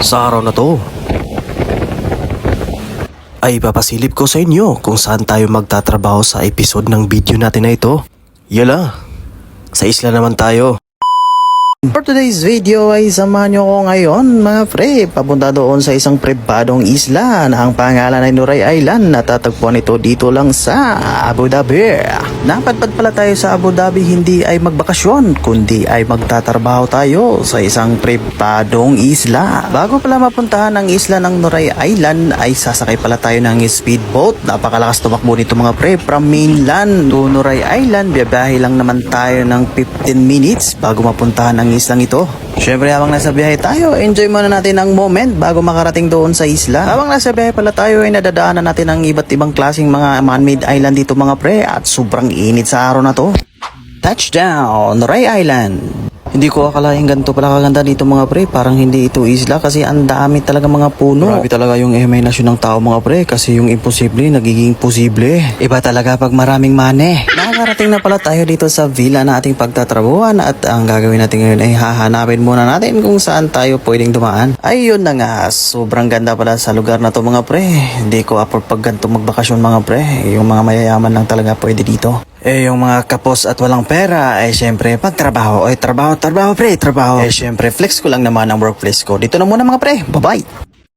Sa araw na to, ay papasilip ko sa inyo kung saan tayo magtatrabaho sa episode ng video natin na ito. Yala, sa isla naman tayo. For today's video ay samahan nyo ko ngayon mga pre papunta doon sa isang pribadong isla na ang pangalan ay Nuray Island natatagpuan ito dito lang sa Abu Dhabi. Napadpad pala tayo sa Abu Dhabi hindi ay magbakasyon kundi ay magtatrabaho tayo sa isang pribadong isla. Bago pala mapuntahan ang isla ng Nuray Island ay sasakay pala tayo ng speedboat. Napakalakas tumakbo nito mga pre from mainland to Nuray Island. Biyabiyahe lang naman tayo ng 15 minutes bago mapuntahan ang islang ito. Syempre habang nasa biyahe tayo, enjoy muna natin ang moment bago makarating doon sa isla. Habang nasa biyahe pala tayo ay nadadaanan natin ang iba't ibang klaseng mga man-made island dito mga pre at sobrang init sa araw na to. Touchdown, Ray Island. Hindi ko akalain ganito pala kaganda dito mga pre. Parang hindi ito isla kasi ang dami talaga mga puno. Grabe talaga yung imaginasyon ng tao mga pre kasi yung imposible nagiging posible. Iba talaga pag maraming mane. Nakakarating na pala tayo dito sa villa na ating pagtatrabuhan at ang gagawin natin ngayon ay hahanapin muna natin kung saan tayo pwedeng dumaan. Ayun na nga, sobrang ganda pala sa lugar na to mga pre. Hindi ko apor pag ganito magbakasyon mga pre. Yung mga mayayaman lang talaga pwede dito. Eh, yung mga kapos at walang pera, eh, syempre, pagtrabaho, eh, trabaho, trabaho, pre, trabaho. Eh, syempre, flex ko lang naman ang workplace ko. Dito na muna mga pre, bye-bye.